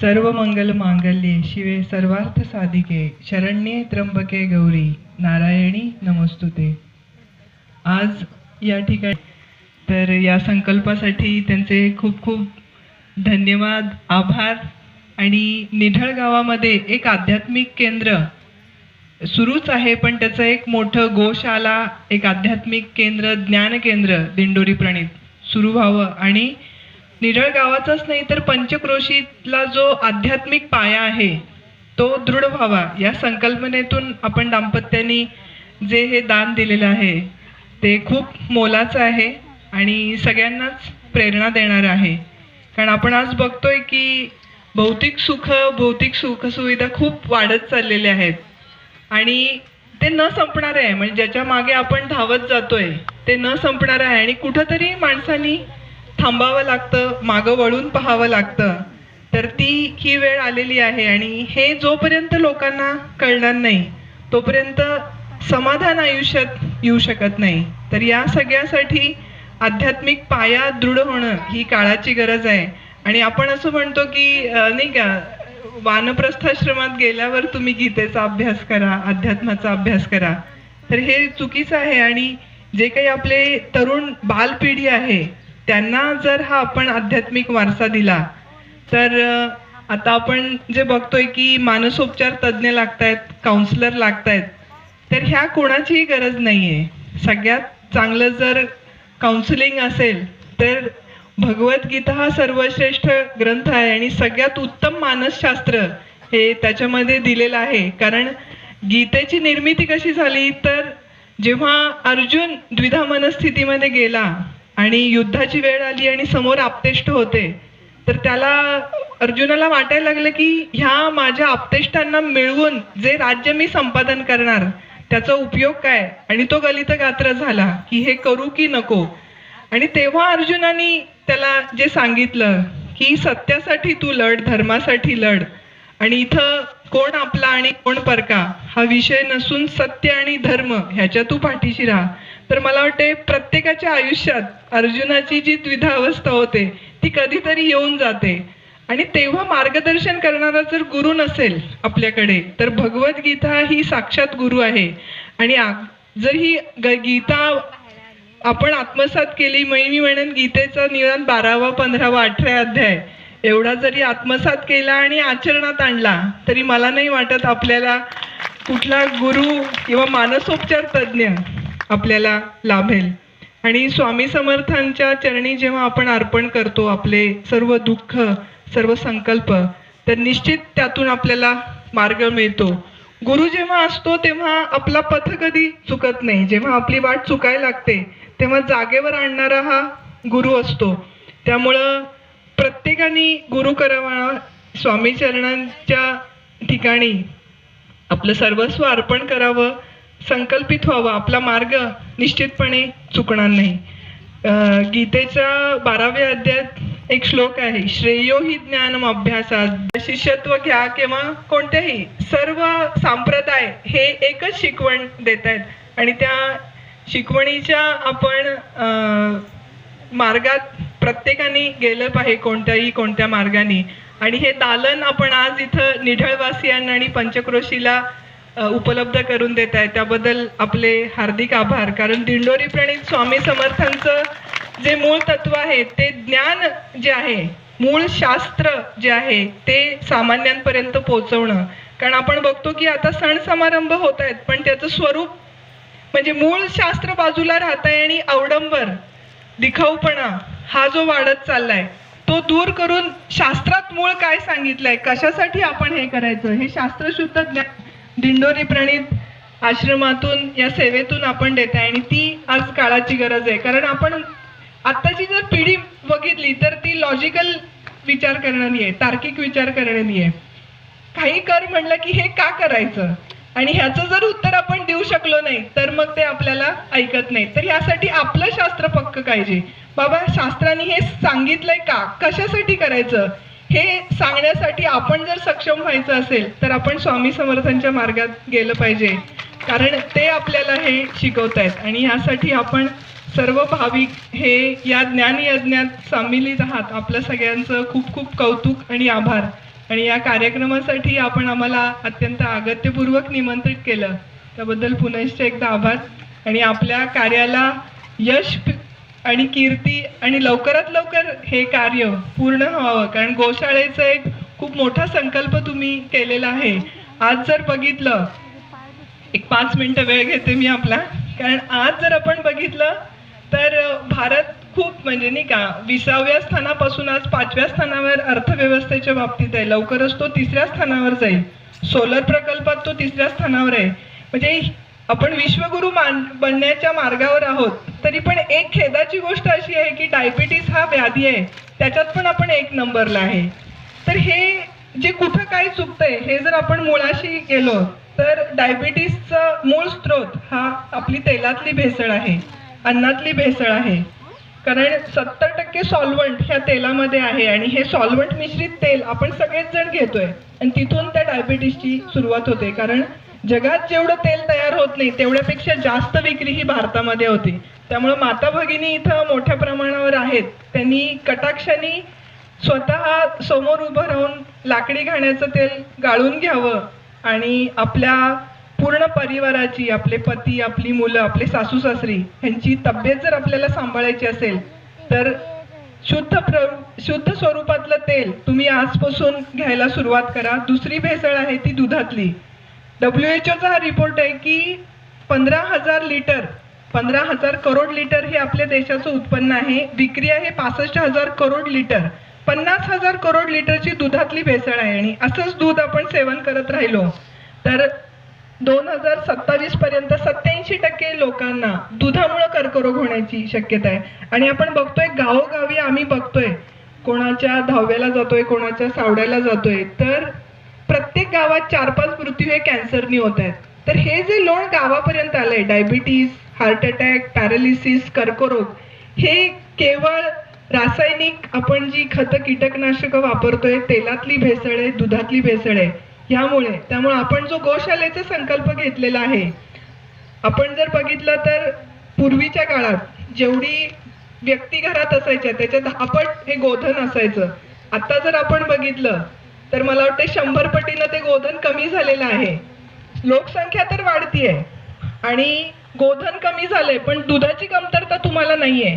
सर्व मंगल मांगल्ये शिवे सर्वार्थ साधिके शरण्ये त्र्यंबके गौरी नारायणी नमस्तुते. आज या ठिकाणी तर या संकल्पासाठी त्यांचे खूप खूप धन्यवाद आभार आणि निढळ गावामध्ये एक आध्यात्मिक केंद्र सुरूच आहे पण त्याचं एक मोठं गोशाला एक आध्यात्मिक केंद्र ज्ञान केंद्र दिंडोरी प्रणित सुरू व्हावं. आणि निढळ गावाचाच नाही तर पंचक्रोशीतला जो आध्यात्मिक पाया आहे तो दृढ व्हावा. या संकल्पनेतून आपण दाम्पत्यानी जे हे दान दिलेलं आहे ते खूप मोलाचं आहे आणि सगळ्यांनाच प्रेरणा देणार आहे. कारण आपण आज बघतोय की भौतिक सुख भौतिक सुखसुविधा खूप वाढत चाललेल्या आहेत. आणि ते न संपणार आहे. म्हणजे ज्याच्या मागे आपण धावत जातोय ते न संपणार आहे. आणि कुठंतरी माणसांनी थांबावं लागतं मागं वळून पाहावं लागतं. तर ती ही वेळ आलेली आहे आणि हे जोपर्यंत लोकांना कळणार नाही तोपर्यंत समाधान आयुष्यात येऊ शकत नाही. तर या सगळ्यासाठी आध्यात्मिक पाया दृढ होणं ही काळाची गरज आहे. आणि आपण असं म्हणतो की नाही का वानप्रस्थाश्रमात गेल्यावर तुम्ही गीतेचा अभ्यास करा अध्यात्माचा अभ्यास करा. तर हे चुकीचं आहे आणि जे काही आपले तरुण बालपिढी आहे त्यांना जर हा आपण आध्यात्मिक वारसा दिला तर आता आपण जे बघतोय की मानसोपचार तज्ज्ञ लागतायत काउन्सिलर लागतायत तर ह्या कोणाचीही गरज नाहीये. सगळ्यात चांगलं जर काउन्सिलिंग असेल तर भगवद्गीता हा सर्वश्रेष्ठ ग्रंथ आहे आणि सगळ्यात उत्तम मानसशास्त्र हे त्याच्यामध्ये दिलेलं आहे. कारण गीतेची निर्मिती कशी झाली तर जेव्हा अर्जुन द्विधा मनस्थितीमध्ये गेला आणि युद्धाची वेळ आली आणि समोर आपतेष्ट होते तर त्याला अर्जुनाला वाटायला लागलं की ह्या माझ्या आपतेष्टांना मिळवून जे राज्य मी संपादन करणार त्याचा उपयोग काय? आणि तो गलित गात्र झाला की हे करू की नको? आणि तेव्हा अर्जुनाने त्याला जे सांगितलं की सत्यासाठी तू लढ धर्मासाठी लढ आणि इथं कोण आपला आणि कोण परका हा विषय नसून सत्य आणि धर्म ह्याच्या तू पाठीशी राहा. तर मला वाटते प्रत्येकाच्या आयुष्यात अर्जुनाची जी द्विधा अवस्था होते ती कधीतरी येऊन जाते. आणि तेव्हा मार्गदर्शन करणारा जर गुरु नसेल आपल्याकडे तर भगवद्गीता ही साक्षात गुरु आहे. आणि जर ही ग- गीता आपण आत्मसात केली मी मी म्हणेन गीतेचा निदान बारावा पंधरावा अठरा अध्याय एवढा जरी आत्मसात केला आणि आचरणात आणला तरी मला नाही वाटत आपल्याला कुठला गुरु किंवा मानसोपचार तज्ज्ञ आपल्याला लाभेल. आणि स्वामी समर्थांच्या चरणी जेव्हा आपण अर्पण करतो आपले सर्व दुःख सर्व संकल्प तर निश्चित त्यातून आपल्याला मार्ग मिळतो. गुरु जेव्हा असतो तेव्हा आपला पथ कधी चुकत नाही. जेव्हा आपली वाट चुकायला लागते तेव्हा जागेवर आणणारा हा गुरु असतो. त्यामुळं प्रत्येकाने गुरु करावा स्वामी चरणांच्या ठिकाणी आपलं सर्वस्व अर्पण करावं संकल्पित व्हावं. आपला मार्ग निश्चितपणे चुकणार नाही. गीतेच्या बाराव्या अध्यायात एक श्लोक आहे श्रेयो ही ज्ञानम अभ्यासात शिष्यत्व घ्या किंवा कोणत्याही सर्व संप्रदाय हे एकच शिकवण देत आहेत आणि त्या शिकवणीच्या आपण मार्गात प्रत्येकाने गेलं पाहिजे कोणत्याही कोणत्या मार्गाने. आणि हे दालन आपण आज इथं निढळवासियांना आणि पंचक्रोशीला उपलब्ध करून देत आहे. त्याबद्दल आपले हार्दिक आभार. कारण दिंडोरी प्रणित स्वामी समर्थांचं जे मूळ तत्व आहे ते ज्ञान जे आहे मूळ शास्त्र जे आहे ते सामान्यांपर्यंत पोहोचवणं. कारण आपण बघतो की आता सण समारंभ होत आहेत पण त्याचं स्वरूप म्हणजे मूळ शास्त्र बाजूला राहत आहे आणि अवडंबर दिखाऊपणा हा जो वाढत चाललाय तो दूर करून शास्त्रात मूळ काय सांगितलंय? कशासाठी आपण हे करायचं? हे शास्त्रशुद्ध ज्ञान दिंडोरी प्रणित आश्रमातून या सेवेतून आपण देत आहे आणि ती आज काळाची गरज आहे. कारण आपण आत्ताची जर पिढी बघितली तर ती लॉजिकल विचार करणारी आहे तार्किक विचार करणारी आहे काही कर म्हणलं की हे का करायचं? आणि ह्याचं जर उत्तर आपण देऊ शकलो नाही तर मग ते आपल्याला ऐकत नाही. तर यासाठी आपलं शास्त्र पक्क पाहिजे. बाबा शास्त्राने हे सांगितलंय का? कशासाठी करायचं? हे सांगण्यासाठी आपण जर सक्षम व्हायचं असेल तर आपण स्वामी समर्थांच्या मार्गात गेलं पाहिजे. कारण ते आपल्याला हे शिकवत आहेत आणि ह्यासाठी आपण सर्व भाविक हे या ज्ञान यज्ञात सामिलीत आहात. आपल्या सगळ्यांचं खूप खूप कौतुक आणि आभार. आणि या कार्यक्रमासाठी आपण आम्हाला अत्यंत अगत्यपूर्वक निमंत्रित केलं. त्याबद्दल पुनश्च एकदा आभार. आणि आपल्या कार्याला यश आणि कीर्ती आणि लवकरात लवकर हे कार्य पूर्ण व्हावं. कारण गोशाळेचा एक खूप मोठा संकल्प तुम्ही केलेला आहे. आज जर बघितलं एक पाच मिनिटं वेळ घेते मी आपला. कारण आज जर आपण बघितलं तर भारत खूप म्हणजे नाही का विसाव्या स्थानापासून आज पाचव्या स्थानावर अर्थव्यवस्थेच्या बाबतीत आहे. लवकरच तो तिसऱ्या स्थानावर जाईल. सोलर प्रकल्पात तो तिसऱ्या स्थानावर आहे. म्हणजे आपण विश्वगुरु मान बनण्याच्या मार्गावर आहोत. तरी पण एक खेदाची गोष्ट अशी आहे की डायबिटीस हा व्याधी आहे. त्याच्यात पण आपण एक नंबरला आहे. तर हे जे कुठं काय चुकतंय हे जर आपण मुळाशी गेलो तर डायबिटीसचा मूळ स्रोत हा आपली तेलातली भेसळ आहे. अन्नातली भेसळ आहे. कारण सत्तर टक्के सॉल्वंट ह्या तेलामध्ये आहे आणि हे सॉल्वंट मिश्रित तेल आपण सगळेच जण घेतोय. आणि तिथून त्या डायबिटीसची सुरुवात होते. कारण जगात जेवढं तेल तयार होत नाही तेवढ्यापेक्षा जास्त विक्री ही भारतामध्ये होती. त्यामुळे माता भगिनी इथं मोठ्या प्रमाणावर आहेत. त्यांनी कटाक्षाने स्वतः समोर उभं राहून लाकडी घाण्याचं तेल गाळून घ्यावं आणि आपल्या पूर्ण परिवाराची आपले पती आपली मुलं आपले सासू सासरी ह्यांची तब्येत जर आपल्याला सांभाळायची असेल तर शुद्ध प्र शुद्ध स्वरूपातलं तेल तुम्ही आजपासून घ्यायला सुरुवात करा. दुसरी भेसळ आहे ती दुधातली. डब्ल्यू एच ओचा हा रिपोर्ट आहे की पंधरा हजार लिटर पंधरा हजार करोड लिटर हे आपल्या देशाचं उत्पन्न आहे. विक्री आहे पासष्ट हजार करोड लिटर पन्नास हजार करोड लिटरची दुधातली भेसळ आहे आणि असंच दूध आपण सेवन करत राहिलो. तर दोन हजार सत्तावीस पर्यंत सत्याऐंशी टक्के लोकांना दुधामुळे कर्करोग होण्याची शक्यता आहे. आणि आपण बघतोय गावोगावी आम्ही बघतोय कोणाच्या धाव्याला जातोय कोणाच्या सावड्याला जातोय. तर प्रत्येक गावात चार पाच मृत्यू हे कॅन्सरनी होत आहेत. तर हे जे लोण गावापर्यंत आलंय डायबिटीस हार्ट अटॅक पॅरालिसिस कर्करोग हे केवळ रासायनिक आपण जी खत कीटकनाशकं वापरतोय तेलातली भेसळ आहे दुधातली भेसळ आहे ह्यामुळे त्यामुळे आपण जो गोशालेचा संकल्प घेतलेला आहे आपण जर बघितलं तर पूर्वीच्या काळात जेवढी व्यक्ती घरात असायच्या त्याच्यात आपण हे गोधन असायचं. आता जर आपण बघितलं तर मला वाटते शंभर पटीनं ते गोधन कमी झालेलं आहे. लोकसंख्या तर वाढतीये. आणि गोधन कमी झालंय पण दुधाची कमतरता तुम्हाला नाहीये.